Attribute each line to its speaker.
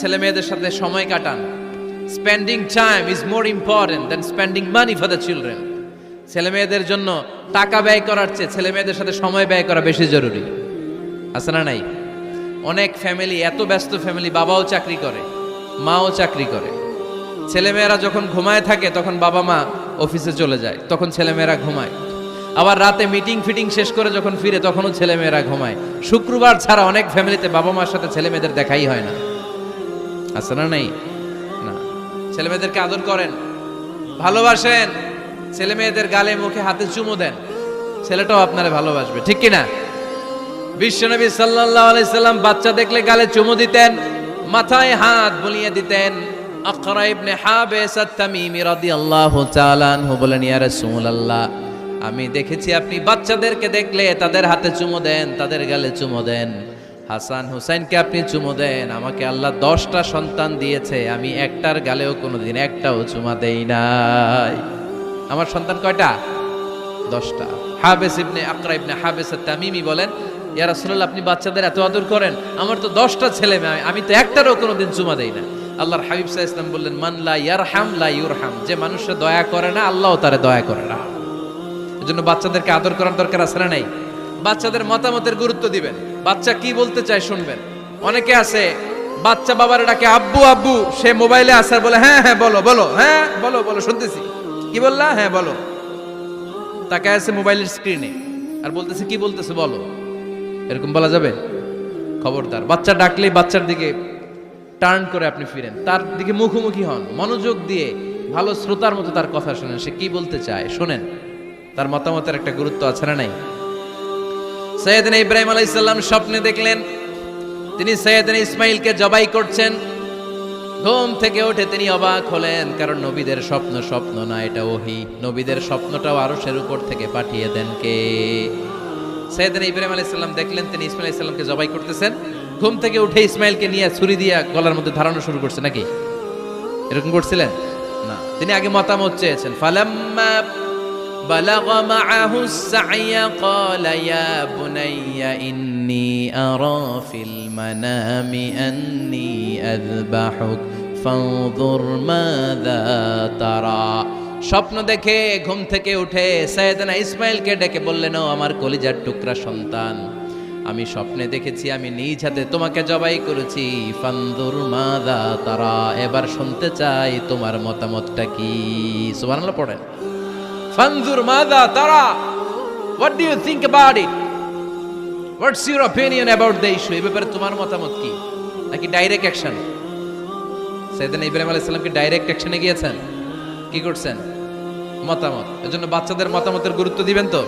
Speaker 1: ছেলে মেয়েদের সাথে সময় কাটান। Spending time is more important than spending money for the children ছেলে মেয়েদের জন্য টাকা ব্যয় করার চেয়ে ছেলে মেয়েদের সাথে সময় ব্যয় করা বেশি জরুরি। আছে না নাই? অনেক ফ্যামিলি এত ব্যস্ত ফ্যামিলি বাবাও চাকরি করে, মাও চাকরি করে। ছেলেমেয়েরা যখন ঘুমায় থাকে, তখন বাবা মা অফিসে চলে যায়, তখন ছেলেমেয়েরা ঘুমায়। আবার রাতে মিটিং ফিটিং শেষ করে যখন ফিরে, তখনও ছেলেমেয়েরা ঘুমায়। শুক্রবার ছাড়া অনেক ফ্যামিলিতে বাবা মার সাথে ছেলে মেয়েদের দেখাই হয় না। আছে না নাই? না। ছেলে মেয়েদেরকে আদর করেন। ভালোবাসেন। ছেলে মেয়েদের গালে মুখে হাতে চুমু দেন। ছেলেটাও আপনারা ভালোবাসবে, ঠিক কিনা বিশ্বনবী সাল্লাল্লাহু আলাইহি সাল্লাম বাচ্চা দেখলে গালে চুমু দিতেন, মাথায় হাত বুলিয়ে দিতেন। আমি দেখেছি আপনি বাচ্চাদেরকে দেখলে তাদের হাতে চুমো দেন, তাদের গালে চুমো দেন। হাসান হুসাইনকে আপনি চুমু দেন, আমাকে আল্লাহ দশটা সন্তান দিয়েছে, আমি একটার গালেও কোনোদিন একটাও চুমা দেই নাই। আমার সন্তান কয়টা? দশটা। হাবেস ইবনে আকরা ইবনে হাবেস তামিমি বলেন, ইয়া রাসূলুল্লাহ, আপনি বাচ্চাদের এত আদর করেন, আমার তো দশটা ছেলে মেয়ে, আমি তো একটারও কোনোদিন চুমা দেই না আল্লাহর হাবিব আলাইহি ইসলাম বললেন, মান লা ইয়ারহাম, লা ইউরহাম, যে মানুষের দয়া করে না, আল্লাহও তারে দয়া করে না। এজন্য বাচ্চাদেরকে আদর করার দরকার আছে না নাই? বাচ্চাদের মতামতের গুরুত্ব দিবেন। বাচ্চা কি বলতে চায় শুনবেন? অনেকে আছে, বাচ্চা বাবার ডাকে, আব্বু আব্বু। সে মোবাইলে আসার বলে হ্যাঁ হ্যাঁ বলো বলো হ্যাঁ বলো বলো, শুনতেছি। কি বললা? হ্যাঁ বলো। তাকে আছে মোবাইলের স্ক্রিনে আর বলতেছে, কি বলতেছে, বলো। এরকম বলা যাবে? খবরদার। বাচ্চা ডাকলেই বাচ্চার দিকে টার্ন করে আপনি ফিরেন। তার দিকে মুখোমুখি হন। মনোযোগ দিয়ে ভালো শ্রোতার মতো তার কথা শোনেন। সে কি বলতে চায়? শোনেন। তার মতামতের একটা গুরুত্ব আছে না নাই? সৈয়দিন ইব্রাহিম আলাইসাল্লাম স্বপ্নে দেখলেন। তিনি সৈয়দিন ইসমাইলকে জবাই করছেন। ঘুম থেকে উঠে তিনি অবাক হলেন, কারণ নবীদের স্বপ্ন স্বপ্ন না, এটা ওহি। নবীদের স্বপ্নটাও আরশের উপর থেকে পাঠিয়ে দেন কে? সৈয়দিন ইব্রাহিম আলাইসাল্লাম দেখলেন, তিনি ইসমাইল আলাইসাল্লামকে জবাই করতেছেন। ঘুম থেকে উঠে ইসমাইলকে নিয়ে ছুরি দিয়ে গলার মধ্যে ধারানো শুরু করছে, নাকি? এরকম করছিলেন? না। তিনি আগে মতামত চেয়েছেন, ফালাম্মা بلغ معه السعي قال يا بني إني أرى في المنام أني أذبحك فانظر ماذا ترى স্বপ্ন দেখে ঘুম থেকে উঠে সৈয়দনা ইসমাইলকে ডেকে বললেন ও আমার কলিজার টুকরা সন্তান আমি স্বপ্নে দেখেছি আমি নিজ হাতে তোমাকে জবাই করেছি ফান্দুর মাদা তারা এবার শুনতে চাই তোমার মতামতটা কি সুবহানাল্লাহ পড়েন ফানজুর মাদা তারা what do you think about it what's your opinion about the issue এ ব্যাপারে তোমার মতামত কি? নাকি ডাইরেক্ট অ্যাকশন সেদিন ইব্রাহিম আলাইহিস সালামকে ডাইরেক্ট অ্যাকশনে গিয়েছেন? কি করছেন? মতামত। এজন্য বাচ্চাদের মতামতের গুরুত্ব দিবেন তো?